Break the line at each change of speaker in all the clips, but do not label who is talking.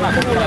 啥都来。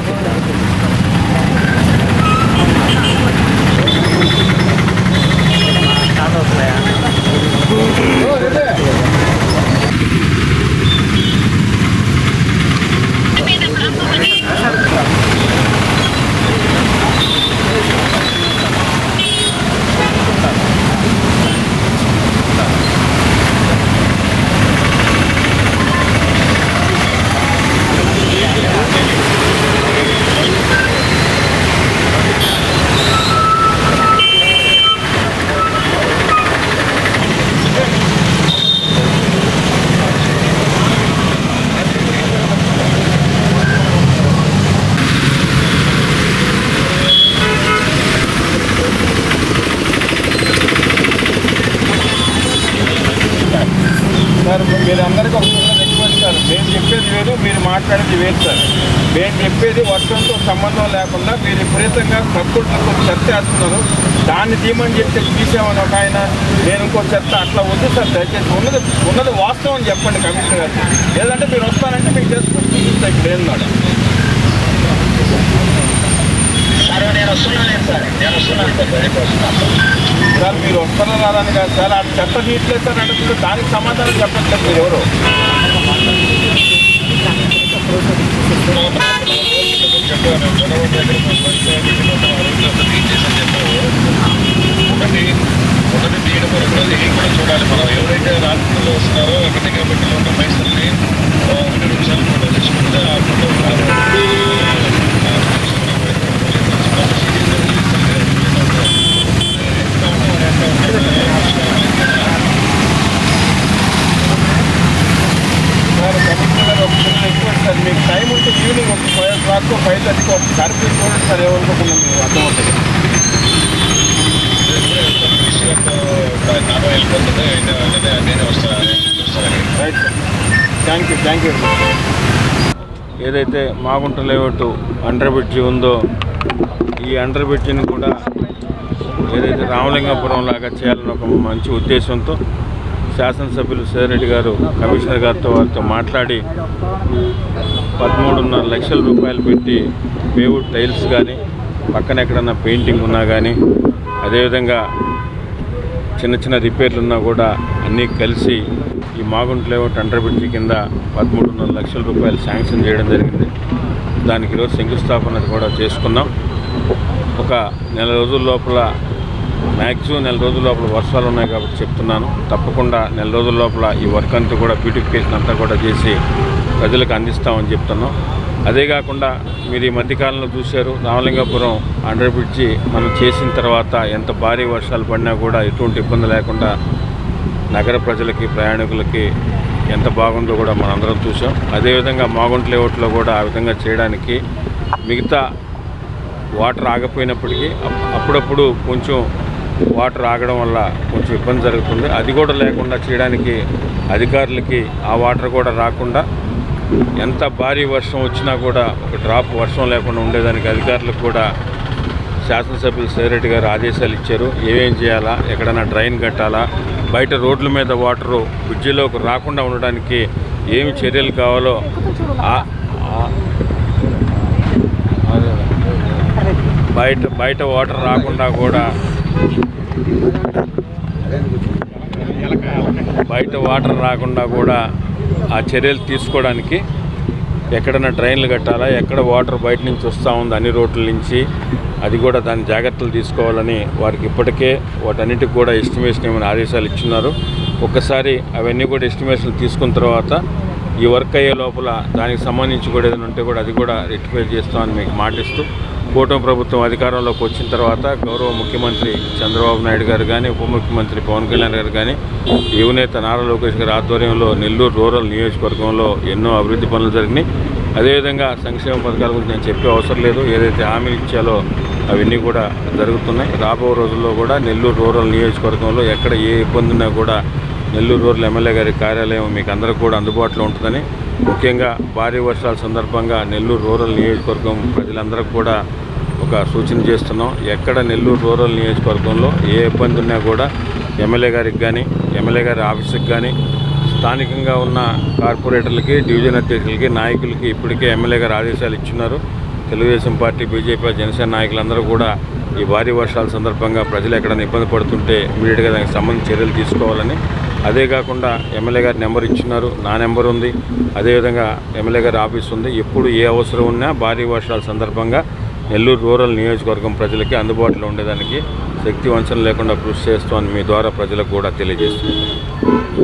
sir మీరు అందరికీ ఒక రిక్వెస్ట్ సార్. నేను చెప్పేది వేరు మీరు మాట్లాడేది వేరు సార్. నేను చెప్పేది వర్షంతో సంబంధం లేకుండా మీరు విపరీతంగా తక్కువ చెత్త వేస్తున్నారు. దాన్ని తీయమని చెప్తే తీసామని ఒక ఆయన. నేను ఇంకో చెత్త అట్లా వద్దు సార్ దయచేసి. ఉన్నది ఉన్నది వాస్తవం అని చెప్పండి కమిషనర్ గారు. లేదంటే మీరు వస్తానంటే మీకు చేసుకుంటూ చూపిస్తాయి ఇక్కడ మేడం
సార్ నేను వస్తున్నాను సార్ నేను వస్తున్నాను సార్
సార్ మీరు వస్తారా రాదని కాదు సార్. ఆ చెత్త తీయట్లేదు సార్ అంటే దానికి సమాధానం చెప్పట్లేదు మీరు ఎవరు?
ఒకటి ఒకటి తీయడం వరకు అది కూడా చూడాలి మనం ఎవరైతే రాత్రిలో వస్తున్నారో ఒకటి కాబట్టి ఉన్న పైసల్ని ఆ, ఒకటి రెండు ఫోటో తీసుకుంటే ఆ ఫోటో
సార్ కమిషనర్ గారు ఒక చిన్న రిక్వెస్ట్ సార్ మీకు ఈవినింగ్ ఒక ఫైవ్ ఓ క్లాక్ ఫైవ్ థర్టీకి ఒక కరెక్ట్ చూడండి సార్ ఏమనుకుంటున్నాం మీరు అర్థమవుతుంది. Right thank you thank you ఏదైతే మాగుంట లేఅవుట్ అండర్ బ్రిడ్జి ఉందో ఈ అండర్ బ్రిడ్జిని కూడా ఏదైతే రామలింగాపురం లాగా చేయాలని ఒక మంచి ఉద్దేశంతో శాసనసభ్యులు సేరెడ్డి గారు కమిషనర్ గారితో వారితో మాట్లాడి పదమూడున్నర లక్షల రూపాయలు పెట్టి పేవుడ్ టైల్స్ కానీ పక్కన ఎక్కడన్నా పెయింటింగ్ ఉన్నా కానీ అదేవిధంగా చిన్న చిన్న రిపేర్లు ఉన్నా కూడా అన్నీ కలిసి ఈ మాగుంట లేఅవుట్ అండర్ బ్రిడ్జి కింద పదమూడున్నర లక్షల రూపాయలు శాంక్షన్ చేయడం జరిగింది. దానికి ఈరోజు శంకుస్థాపన కూడా చేసుకున్నాం. ఒక నెల రోజుల లోపల మ్యాక్సిమం నెల రోజుల లోపల వర్షాలు ఉన్నాయి కాబట్టి చెప్తున్నాను. తప్పకుండా నెల రోజుల లోపల ఈ వర్క్ అంతా కూడా బ్యూటిఫికేషన్ అంతా కూడా చేసి ప్రజలకు అందిస్తామని చెప్తున్నాం. అదే కాకుండా మీరు ఈ మధ్యకాలంలో చూశారు రామలింగాపురం అండర్ బ్రిడ్జి మనం చేసిన తర్వాత ఎంత భారీ వర్షాలు పడినా కూడా ఎటువంటి ఇబ్బంది లేకుండా నగర ప్రజలకి ప్రయాణికులకి ఎంత బాగుందో కూడా మనందరం చూసాం అదేవిధంగా మాగుంట లేఅవుట్లో కూడా ఆ విధంగా చేయడానికి మిగతా వాటర్ ఆగిపోయినప్పటికీ అప్పుడప్పుడు కొంచెం వాటర్ ఆగడం వల్ల కొంచెం ఇబ్బంది జరుగుతుంది. అది కూడా లేకుండా చేయడానికి అధికారులకి ఆ వాటర్ కూడా రాకుండా ఎంత భారీ వర్షం వచ్చినా కూడా ఒక డ్రాప్ వర్షం లేకుండా ఉండేదానికి అధికారులకు కూడా శాసనసభ్యులు సేరెడ్డి గారు ఆదేశాలు ఇచ్చారు. ఏమేం చేయాలా? ఎక్కడైనా డ్రైన్ కట్టాలా? బయట రోడ్ల మీద వాటరు బ్రిడ్జిలోకి రాకుండా ఉండడానికి ఏమి చర్యలు కావాలో ఆ- బయట బయట వాటర్ రాకుండా కూడా బయట వాటర్ రాకుండా కూడా ఆ చర్యలు తీసుకోవడానికి ఎక్కడైనా డ్రైన్లు కట్టాలా ఎక్కడ వాటర్ బయట నుంచి వస్తూ ఉంది అన్ని రోడ్ల నుంచి అది కూడా దాని జాగ్రత్తలు తీసుకోవాలని వారికి ఇప్పటికే వాటన్నిటికి కూడా ఎస్టిమేషన్ ఏమైనా ఆదేశాలు ఇచ్చున్నారు. ఒక్కసారి అవన్నీ కూడా ఎస్టిమేషన్ తీసుకున్న తర్వాత ఈ వర్క్ అయ్యే లోపల దానికి సంబంధించి కూడా ఏదైనా ఉంటే కూడా అది కూడా రెక్టిఫై చేస్తామని మీకు మాటిస్తూ కూటమి ప్రభుత్వం అధికారంలోకి వచ్చిన తర్వాత గౌరవ ముఖ్యమంత్రి చంద్రబాబు నాయుడు గారు కానీ ఉప ముఖ్యమంత్రి పవన్ కళ్యాణ్ గారు కానీ యువనేత నారా లోకేష్ గారి ఆధ్వర్యంలో నెల్లూరు రూరల్ నియోజకవర్గంలో ఎన్నో అభివృద్ధి పనులు జరిగినాయి. అదేవిధంగా సంక్షేమ పథకాల గురించి నేను చెప్పే అవసరం లేదు. ఏదైతే హామీలు ఇచ్చాలో అవన్నీ కూడా జరుగుతున్నాయి. రాబో రోజుల్లో కూడా నెల్లూరు రూరల్ నియోజకవర్గంలో ఎక్కడ ఏ ఇబ్బంది ఉన్నా కూడా నెల్లూరు రూరల్ ఎమ్మెల్యే గారి కార్యాలయం మీకు అందరికీ కూడా అందుబాటులో ఉంటుందని ముఖ్యంగా భారీ వర్షాల సందర్భంగా నెల్లూరు రూరల్ నియోజకవర్గం ప్రజలందరూ కూడా ఒక సూచన చేస్తున్నాం. ఎక్కడ నెల్లూరు రూరల్ నియోజకవర్గంలో ఏ ఇబ్బంది ఉన్నా కూడా ఎమ్మెల్యే గారికి కానీ ఎమ్మెల్యే గారి ఆఫీస్కి కానీ స్థానికంగా ఉన్న కార్పొరేటర్లకి డివిజన్ అధ్యక్షులకి నాయకులకి ఇప్పటికే ఎమ్మెల్యే గారు ఆదేశాలు ఇచ్చున్నారు తెలుగుదేశం పార్టీ బీజేపీ జనసేన నాయకులందరూ కూడా ఈ భారీ వర్షాల సందర్భంగా ప్రజలు ఎక్కడైనా ఇబ్బంది పడుతుంటే ఇమీడియట్గా దానికి సంబంధించి చర్యలు తీసుకోవాలని అదే కాకుండా ఎమ్మెల్యే గారి నెంబర్ ఇచ్చినారు నా నెంబర్ ఉంది. అదేవిధంగా ఎమ్మెల్యే గారి ఆఫీస్ ఉంది. ఎప్పుడు ఏ అవసరం ఉన్నా భారీ వర్షాల సందర్భంగా నెల్లూరు రూరల్ నియోజకవర్గం ప్రజలకి అందుబాటులో ఉండేదానికి శక్తి వంచన లేకుండా కృషి చేస్తామని మీ ద్వారా ప్రజలకు కూడా తెలియజేస్తున్నాను.